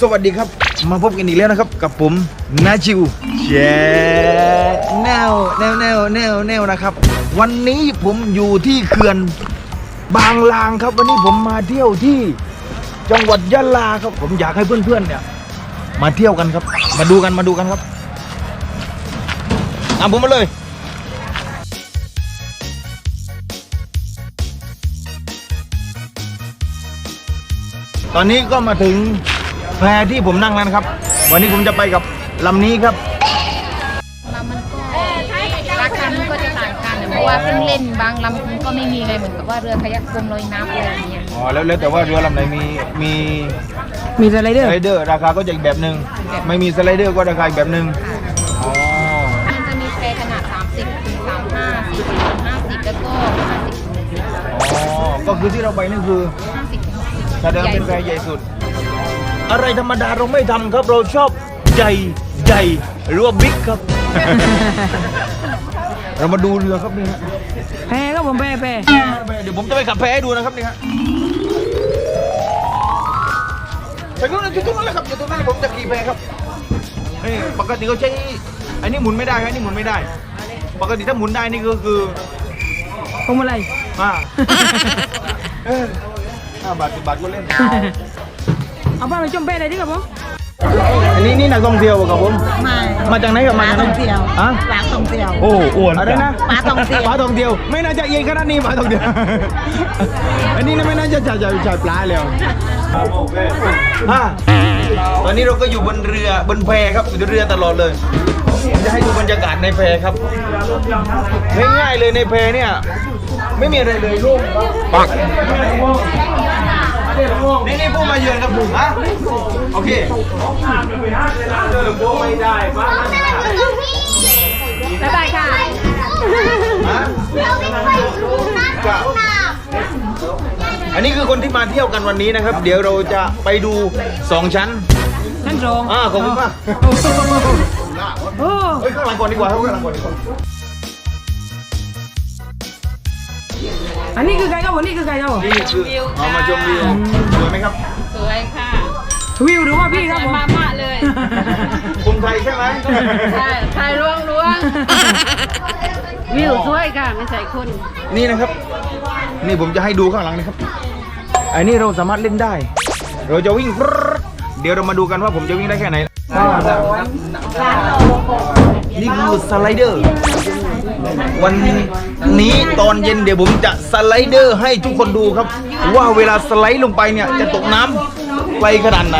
สวัสดีครับ มาพบกันอีกแล้วนะครับ กับผมนาชิวเชแนวแนวแนวแนวแนวนะครับ วันนี้ผมอยู่ที่เขื่อนบางลางครับ วันนี้ผมมาเที่ยวที่จังหวัดยะลาครับ ผมอยากให้เพื่อนๆเนี่ย มาเที่ยวกันครับ มาดูกันมาดูกันครับตามผมมาเลยตอนนี้ก็มาถึง แพที่ผมนั่งแล้นครับ วันนี้ผมจะไปกับลำนี้ครับลำมันก็ราคามันก็จะต่างกันเพราะว่าเครื่องเล่นบางลำมันก็ไม่มีเลยเหมือนกับว่าเรือพยักกลมลอยน้ำอะไรอย่างเงี้ยอ๋อแล้วแล้วแต่ว่าเรือลำไหนมีมีมีสไลเดอร์ไลเดอร์ราคาก็จะอีกแบบหนึ่งไม่มีสไลเดอร์ก็ราคาอีกแบบหนึ่งอ๋อมันจะมีแพขนาด 30ถึง35 40 50แล้วก็50อ๋อก็คือที่เราไปนั่นคือ50ถึง60ถ้าเดิมเป็นแพใหญ่สุด อะไรธรรมดาเราไม่ทำครับ เราชอบใหญ่ใหญ่หรือว่าบิ๊กครับ เรามาดูเรือครับนี่ฮะแพ้ก็ผมแพ้แพ้เดี๋ยวผมจะไปขับแพให้ดูนะครับนี่ฮะไปนู่นนะจุดตรงนั้นแหละครับจุดตรงนั้นผมจะขี่แพครับนี่ปกติเขาใช้อันนี้หมุนไม่ได้ครับอันนี้หมุนไม่ได้ ปกติถ้าหมุนได้นี่ก็คือ ผมอะไร อ่า เออห้าบาทสิบบาทก็เล่น เอาบ้านไปจมแพ้เลยดิครับผมอันนี้นี่นักท่องเที่ยวครับผม ไม่มาจากไหนครับมาจากไหนปลาท่องเที่ยวอะปลาท่องเที่ยว โอ้อ้วนอะไรนะปลาท่องเที่ยว ปลาท่องเที่ยว ไม่น่าจะเย็นขนาดนี้ปลาท่องเที่ยว อันนี้นะไม่น่าจะจ่ายจ่ายจ่ายปลาแล้วอะตอนนี้เราก็อยู่บนเรือบนแพครับอยู่บนเรือตลอดเลยผมจะให้ดูบรรยากาศในแพครับง่ายๆเลยในแพเนี่ย ไม่มีอะไรเลยโล่งปัก นี่นี่ผู้มาเยือนครับผมฮะโอเคบ๊ายบายค่ะฮะจ้ะอันนี้คือคนที่มาเที่ยวกันวันนี้นะครับ เดี๋ยวเราจะไปดูสองชั้นชั้นสองอ่าขอบคุณมากโอ้เฮ้ยข้างหลังก่อนดีกว่าครับข้างหลังก่อนดีกว่า อันนี้คือใครครับผมนี่คือใครครับผมนี่คือเอามาชมวิวสวยไหมครับ สวยค่ะวิวหรือว่าพี่ครับผมมามาเลยคนไทยใช่ไหมใช่ถ่ายร่วงร่วงวิวสวยค่ะไม่ใช่คนนี่นะครับ นี่ผมจะให้ดูข้างหลังนะครับ อันนี้เราสามารถเล่นได้ เราจะวิ่งปรึ๊ดเดี๋ยวเรามาดูกันว่าผมจะวิ่งได้แค่ไหนนี่คือสไลเดอร์ วันนี้ตอนเย็นเดี๋ยวผมจะสไลเดอร์ให้ทุกคนดูครับ ว่าเวลาสไลด์ลงไปเนี่ยจะตกน้ำไกลขนาดไหน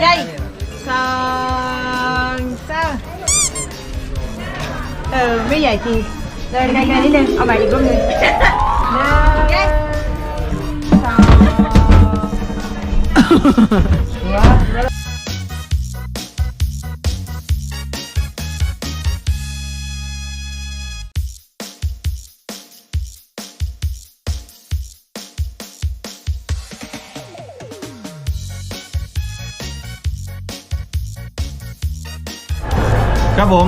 ใหญ่สองสามเออไม่ใหญ่จริงเดินไกลๆนิดนึงเอาใหม่อีกรูปหนึง ครับผม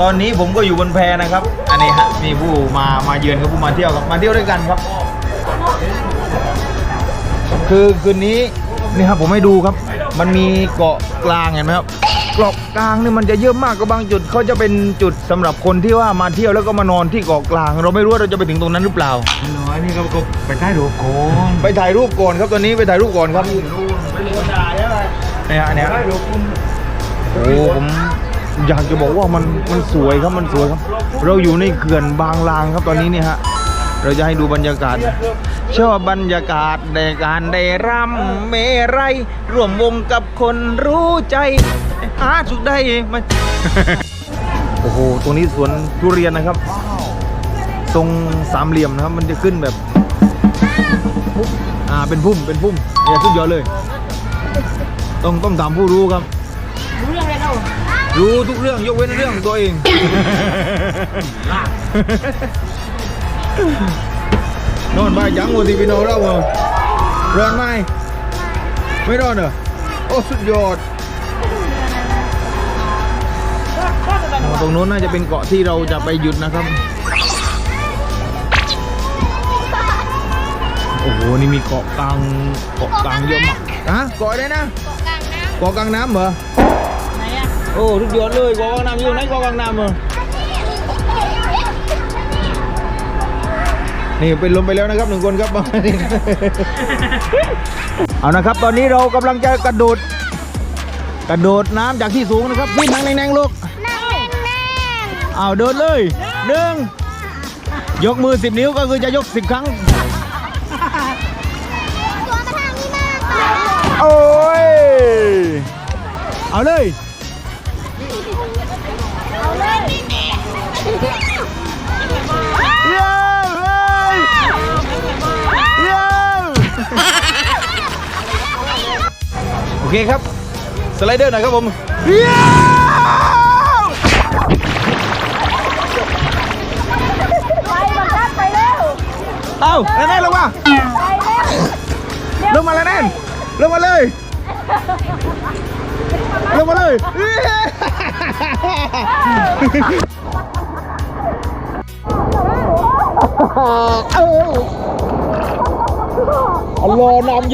ตอนนี้ผมก็อยู่บนแพนะครับ อันนี้ฮะมีผู้มามาเยือนกับผู้มาเที่ยวครับมาเที่ยวด้วยกันครับ คือคืนนี้นี่ครับผมให้ดูครับ มันมีเกาะกลางเห็นไหมครับเกาะกลางนี่มันจะเยอะมากก็บางจุดเขาจะเป็นจุดสำหรับคนที่ว่ามาเที่ยวแล้วก็มานอนที่เกาะกลาง เราไม่รู้ว่าเราจะไปถึงตรงนั้นหรือเปล่าน้อยนี่ก็ก็ไปใต้ดูโกนไปถ่ายรูปก่อนครับตอนนี้ไปถ่ายรูปก่อนครับเนี่ยเนี่ยโอ้ผม อยากจะบอกว่ามันมันสวยครับมันสวยครับ เราอยู่ในเขื่อนบางลางครับตอนนี้เนี่ยฮะเราจะให้ดูบรรยากาศชอบบรรยากาศในการได้รำเมไรยร่วมวงกับคนรู้ใจหาสุดได้ไหมโอ้โหตรงนี้สวนทุเรียนนะครับทรงสามเหลี่ยมนะครับ มันจะขึ้นแบบอ่าเป็นพุ่มเป็นพุ่มเนี่ยสุดยอดเลย ต้องต้องถามผู้รู้ครับ รู้ทุกเรื่องยกเว้นเรื่องตัวเอง นอนบ้ายังวัทีพี่น้องเราเหรอร้อนไหมไม่ร้อนเหรอโอ้สุดยอดอ๋อตรงนู้นน่าจะเป็นเกาะที่เราจะไปหยุดนะครับ โอ้โห นี่มีเกาะกลาง เกาะกลางเยอะมากฮะเกาะอะไรนะเกาะกลางน้ำเหรอไหน อะโอ้ทุกยอดเลยเกาะกลางน้ำอยู่ไหนเกาะกลางน้ำเหรอนี่เป็นลมไปแล้วนะครับหนึ่งคนครับ เอานะครับ ตอนนี้เรากำลังจะกระโดด กระโดดน้ำจากที่สูงนะครับพี่นั่งแน่งๆลูกเอาเดินเลยหนึ่งยกมือสิบนิ้วก็คือจะยกสิบครั้ง โอ้ย เอาเลย เย้เฮ้ยเย้โอเคครับ สไลเดอร์หน่อยครับผมเย้เอาแล้วแน่นลงมาลงมาแล้วแน่นลงมาเลยลงมาเลย เย้อัลโหลนำ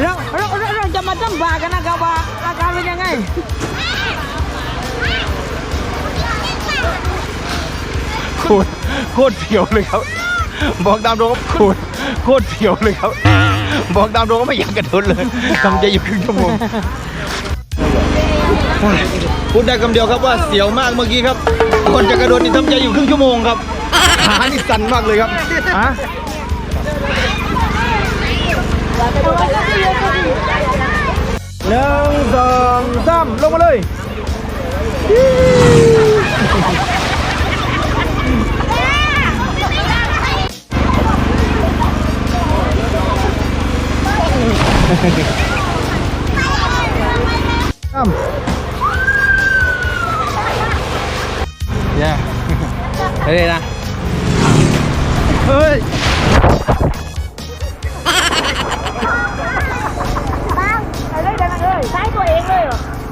เยกเอานารุนโกรธเสียบเราเราเราเราจะมาตั้งบากันนะครับว่าอาการเป็นยังไงโคตรโคตรเสียวเลยครับ บอกตามตรงว่าโคตรโคตรเสียวเลยครับ บอกตามตรงว่าไม่อยากกระโดดเลยทำใจอยู่ครึ่งชั่วโมงพูดได้คำเดียวครับว่าเสียวมากเมื่อกี้ครับก่อนจะกระโดดนี่ทำใจอยู่ครึ่งชั่วโมงครับขานี่สั่นมากเลยครับฮะ หนึ่งสองสามลง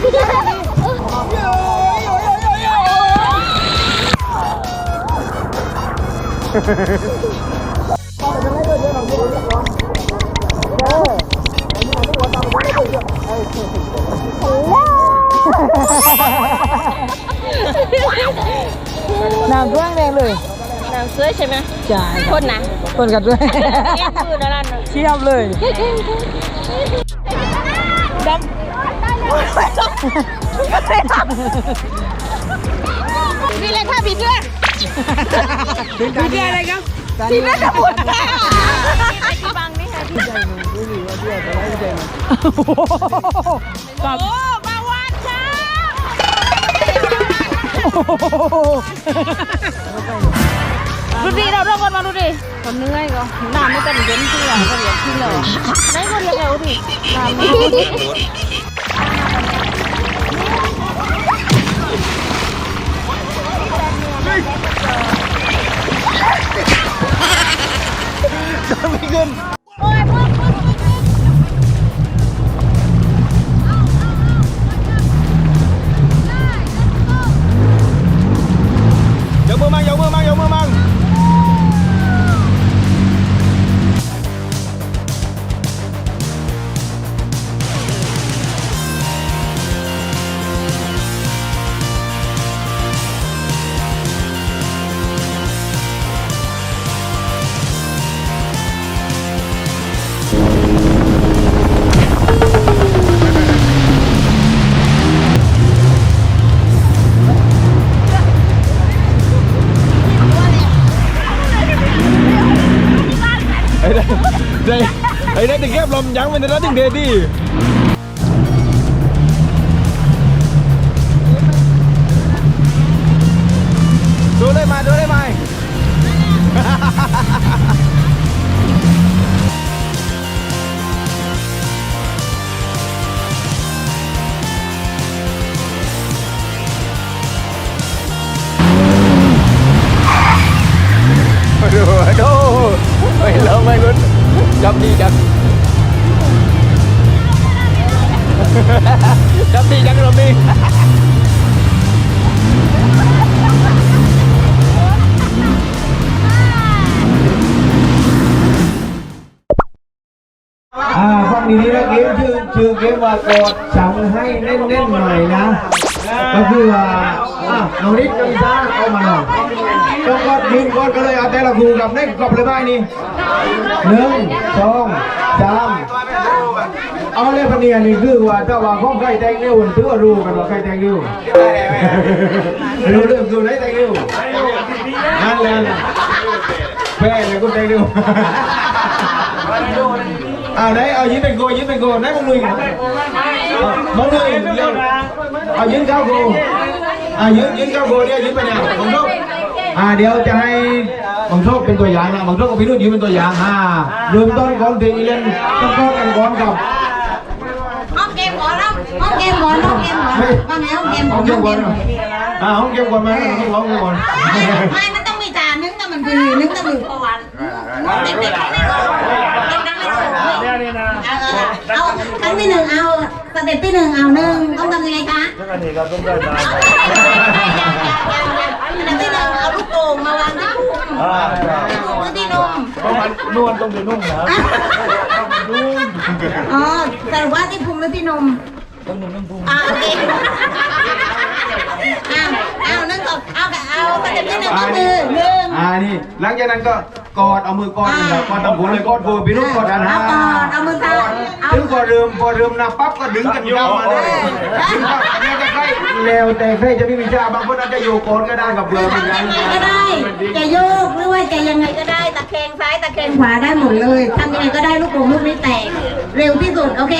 ไม่รู้เขาไว้ใต้ตรงไหนอะไรสาวหัวเดี๋ยวหนูตื้อต่อดิมาเนี่ยไอ้โดนเอาไหมน้ำท่วมแรงเลยน้ำเสื้อใช่ไหมใช่คนนะคนกันด้วยแย่คือนั่นน่ะเทียบเลย นี่เลยค่ะพี่เสื้อมีเทียอะไรครับพี่เสื้อจะปวดขาที่บังนี่ค่ะกับโอ้บาวานค่ะดูดิเราลองกันมาดูดิผมเหนื่อยก็น้ำไม่ต้องเย็นที่หลังก็เรียกที่เลยไหนก็เรียกแล้วดิน้ำไม่ ไม่ขึ้น มยังเป็นนั่นถึงเดดีดูได้ไหมดูได้ไหมดูดูไม่เลิกไม่ลุ้นจับดีจัง ว่ากดสั่งให้เน่นๆหน่อยนะ ก็คือว่าอะน้องนิดกับอีซ่าเอามาหน่อยต้องกดยืนกดก็เลยเอาแต่ละครูกับเน่นกบเลยบ้ายนี่หนึ่งสองสามเอาเลยพเนียนี่คือว่าถ้าว่าของใครแตงเร็วถือว่ารู้กันว่าใครแตงเร็วรู้เรื่องคือไหนแตงเร็วนั่นแหละแพ้เลยกูแตงเราไหนเอายืนเป็นโกยืนเป็นโกไหนมึงยมึงลุยเร็ว เอายืนเข้าโกอ่ายืนยืนเข้าโกเดี๋ยวยืนไปเนี่ยบังโชคอ่าเดี๋ยวจะให้บังโชคเป็นตัวอย่างนะบังโชคกับพี่นุ่นยืนเป็นตัวอย่างอ่าเริ่มต้นก่อนเพลงอีเล่นต้องก้อนกันก่อนกับห้องเกมก่อนแล้วห้องเกมก่อนห้องเกมก่อนว่าไงห้องเกมก่ห้ออนงเกห้อมงเกก่อนมก่อนอ่าห้องเกมก่อนไหมห้องเกมก่อนไม่มันต้องมีจานนึงแต่มันคือนึงแต่มือประวัน รู้เอาครั้งที่หนึ่งเอาสเต็ปที่หนึ่งเอาหนึ่งต้องทำยังไงคะสเต็ปที่หนึ่งเอาลูกโป่งมาวางที่พุงพุงหรือที่นมนวดต้องเป็นนุ่มนะอ๋อสรุปว่าที่พุงหรือที่นมอ่าโอเคเอาเอานึ่งก่อนเอาเอาสเต็ปที่หนึ่งก็คือหนึ่งอ่านี่หลังจากนั้นก็ กอดเอามือกอดนะครับกอดตำหูเลยกอดโบพี่นุ่นกอดกันเอานะก่อนเอามือซ้ายเอาถึงพอเริ่มพอเริ่มนับปั๊บก็ดึงกันยาวมาเลยดึงปั๊บแล้วแต่ใครแล้วแต่ใครจะมีวิชาบางคนอาจจะอยู่ก่อนก็ได้กับเบลอเหมือนกันทำยังไงก็ได้จะโยกหรือว่าจะยังไงก็ได้ตะแคงซ้ายตะแคงขวาได้หมดเลยทำยังไงก็ได้ลูกโป่งลูกนี้แตกเร็วที่สุดโอเค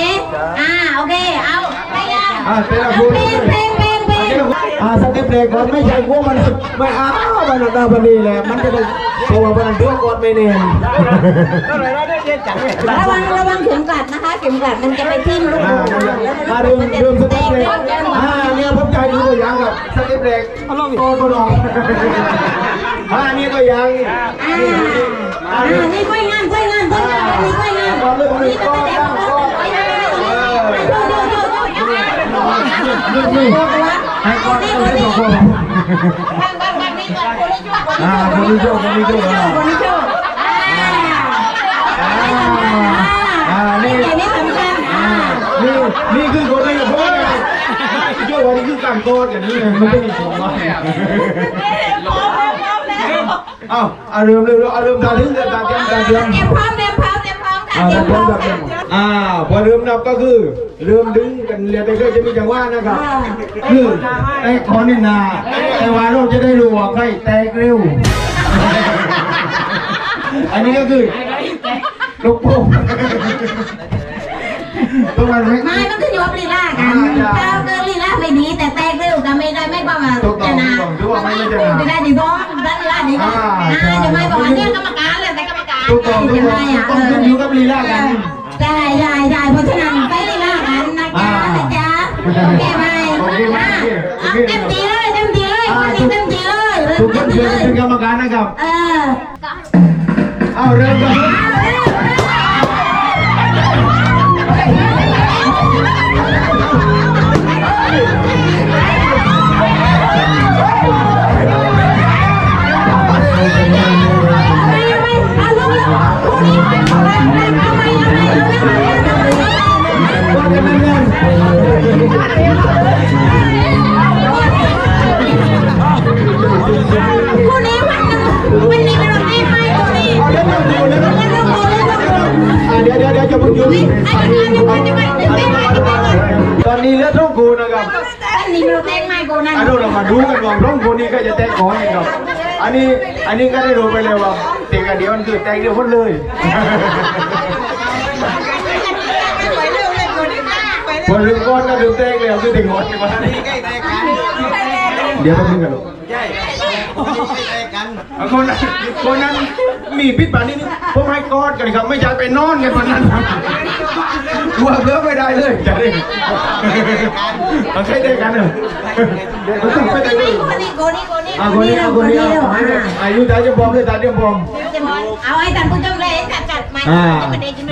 อ่าโอเคเอาไปยังอ่าแต่ละเอาคนเพลงเพลงเพลงเพลงอ่าสเต็ปเด็กก่อนไม่ใช่พวกมันไม่อ้าวมันดาบันนี้แหละมันจะเป็น ตัวมันเดือดก่อนไม่เนียนระวังระวังเข็มกลัดนะคะเข็มกลัดมันจะไปทิ่มลูกอ่าโป่งนั่นแหละแล้วอ่าลูเริ่กมโป่งมันจะเริ่มสแตเต็ปกเด็กแตกอ่าเนี่ยผมใจดูตัวอย่างกับสเต็ปเด็กโตก็ลองอ่านี่ตัวอย่างอ่าอ่านี่กล้วยงานกล้วยงานกล้วยงานนี่กล้วยงานนี่ก็เป็นเด็กดูดูดูดูนี่ให้ก่อนเอาให้สองคนบ้างบ้างบ้างนี่ก่อนคนที่ช่วยคน อ่าคนที่โชคคนที่โชคคนที่ช่วยอ่าอ่านี่นี่นี่สำคัญอ่านี่นี่คือคนที่โชคไงโชควันนี้คือการโกดอย่างนี้มันไม่มีของว่าเอ้าเอาเริ่มเริ่มเอาเริ่มการถึงการเตรียมการเตรียมเตรียมพร้อมเตรียมพร้อมเตรียมพร้ อมค่ะอ่าเตรียมพร้อมเตรียมการอ่าพอเริ่มนับก็คือเริ่มดึงกันเรียนไปเรื่อยจะมีจังหวะนะครับคือไอ้คอนี่นาไอ้วาโรจะได้รู้ว่าใครแตกเร็วอันนี้ก็คือลูกโป่งต้องมันไม่ไม่มันคือโยบลีลากันถ้าเกิดลีลาไม่ดีแต่แตกเร็วก็ไม่ได้ไม่ประมาทชนะไม่ได้ดีบ้องได้ลีลาดีบ้องอ่าจะไม่บอกว่าเนี่ยกรรมการเลย ถูกต้องถูกจะต้อไม่งอะต้องขึ้นอยู่กับลีลากันใช่ใช่ใช่เพราะฉะนั้นไปลีลากันนะจ๊ะนะจ๊ะโอเคไหมเต็มที่เลยเต็มที่เลยวันนี้เต็มที่เลยทุกคเต็นมที่เป็นเลยเป็นกรรมการนะครับเออเอาเริ่มกัน นั้นตอนนี้เหลือทุกคูนะครับอันนี้เราแตงไม้กูนั่น อันนี้เรามาดูกันว่าร้องคนนี้ก็จะแตกก่อนครับอันนี้อันนี้ก็ได้รู้ไปเลยว่า เตีอันเดียวมันคือแตงเดียวพุ่นเลยพอลืมก้อนก็ลืมเตงเล้วคือติงหดมาเดี๋ยวต้องมีกันหรอคนนั้นคนนั้นมีพิษปานนี้พวกให้กอดกันครับ ไม่อยากไปนอนกันคนนั้นครักลัวเพื่อ เลยจะได้เอาใช้ได้กันเหรอมันต้องไม่ได้เลยคนนี้คนนี้คนนี้อะคนนี้เอาคนนี้เอาอายุตาจะบอมเลยตาจะบอมเอาให้ท่านผู้ชมได้จัดจัดมาอ่า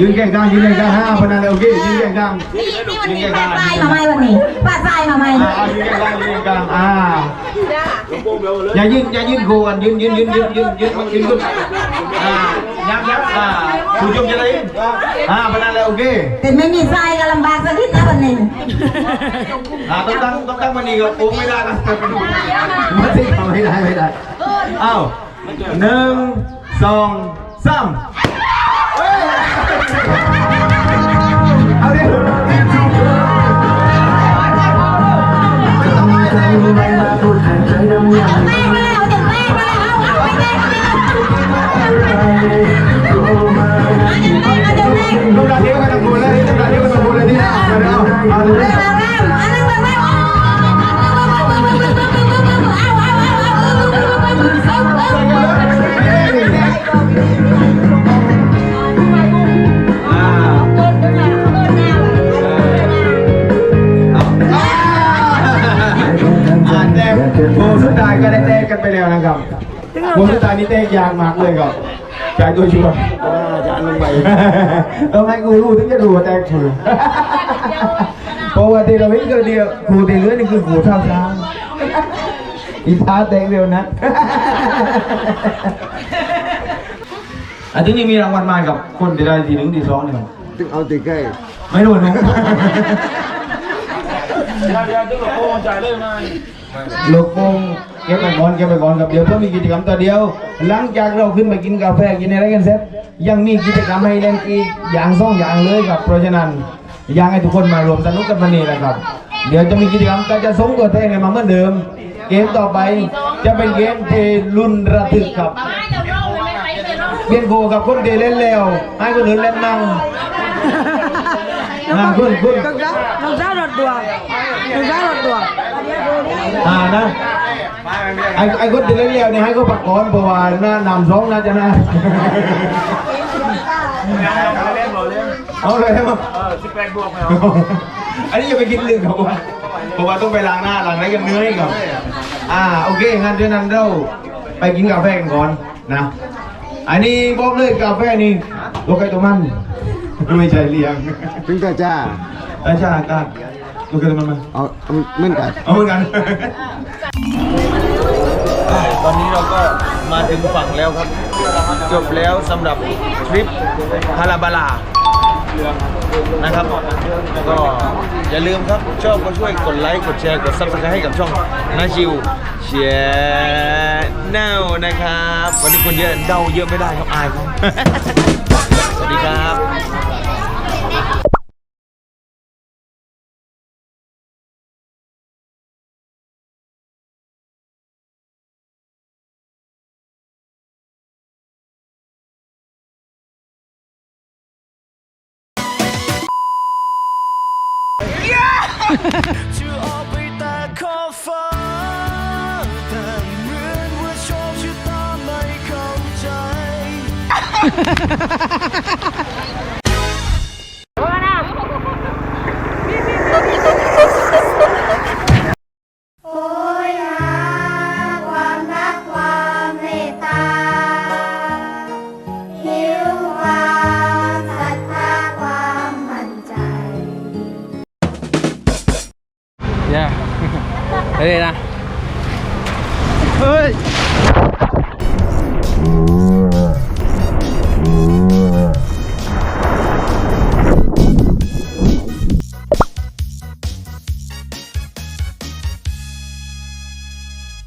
ยืนแข่งกลางยืนแข่งกลางห้าพนันเลยโอเคยืนแข่งกลางนี่นี่วันนี้ปาดทรายมาไหมวันนี้ปาดทรายมาไหมอ่าเอายืนแข่งกลางยืนแข่งกลางอ่าอย่ายืนอย่ายืนโกกันยืนยืนยืนยืนยืนยืนยืนขึ้นอ่า ยับยับอ่าผู้ชมจะได้อ่าพนันเลยโอเคแต่ไม่มีทรายก็ลำบากสักนิดนะวันนี้อ่าต้องตั้งต้องตั้งมันนี่ก็โอ้ไม่ได้นะไม่ได้ไม่ได้ไม่ได้อ้าวหนึ่งสองสามเอาดิแม่มาเอาเด็กแม่ เด็กแม่ลูกหลานเดียวกันทั้งคู่เลยลูกหลานเดียวกันทั้งคู่เลยนี่เอาเอาเอาเลยเอาแม่อันนั้นแม่เอาเอาเอาอ่าอ่าแต้มโอ้สุดท้ายก็ได้แต้กันไปแล้วนะครับโอ้สุดท้ายนี่แต้ยากมากเลยค รับใจตัวชัวร์จะอันลงไปต้องให้กูรู้ถึงจะรู้ว่าแต้มถูกเพราะว่าที่เราเห็นก็เดียวครูที่เหลือนี่คือครูท่าทางอีท้าแตงเดียวนะอันที่นี่มีรางวัลมากับคนที่ได้ที่หนึ่งที่สองเนี่ยตึงเอาตีใกล้ไม่รู้หนุ่มลูกโป่งเก็บไปก่อนเก็บไปก่อนครับเดี๋ยวต้องมีกิจกรรมตัวเดียว หลังจากเราขึ้นไปกินกาแฟกินอะไรกันเสร็จยังมีกิจกรรมให้เล่นอีกอย่างสองอย่างเลยครับเพราะฉะนั้นอยากให้ทุกคนมารวมสนุกกันวันนี้แหละครับ เดี๋ยวจะมีกิจกรรมก็จะส่งตัวแทนกันมาเหมือนเดิม เกมต่อไปจะเป็นเกมเทรุ่นระทึกครับเบียนโกกับคนเดเล่นแล้วให้คนอื่นเล่นนั่งอ่าคุณคุณน้องสาวน้องสาวรถด่วนน้องสาวรถด่วนอ่านะ ไอ้ไอ้คนที่เล่นเลี้ยวเนี่ยให้เขาปักก่อนเพราะว่าหน้านำสองน่าจะนะเอาเลยใช่ไหมเออสิบแปดบวกไม่เอาอันนี้อย่าไปคิดลึกครับผมเพราะว่าต้องไปล้างหน้าล้างอะไรกันเนื้อให้ก่อนอ่าโอเคงั้นเดี๋ยวนั้นเราไปกินกาแฟกันก่อนนะอันนี้บอกเลยกาแฟนี่ตัวใครตัวมันไม่ใช่เลี้ยงตึงกระจ้าไอ้ชาตาตัวใครตัวมันมาเอาเอาเหมือนกันเอาเหมือนกัน ตอนนี้เราก็มาถึงฝั่งแล้วครับ จบแล้วสำหรับทริปฮาราบาลานะครับก็อย่าลืมครับ ชอบก็ช่วยกดไลค์ กดแชร์ กดซับสไครต์ให้กับช่องนาชิวเชียร์แนวนะครับ วันนี้คนเยอะเดาเยอะไม่ได้ครับ อายครับ สวัสดีครับ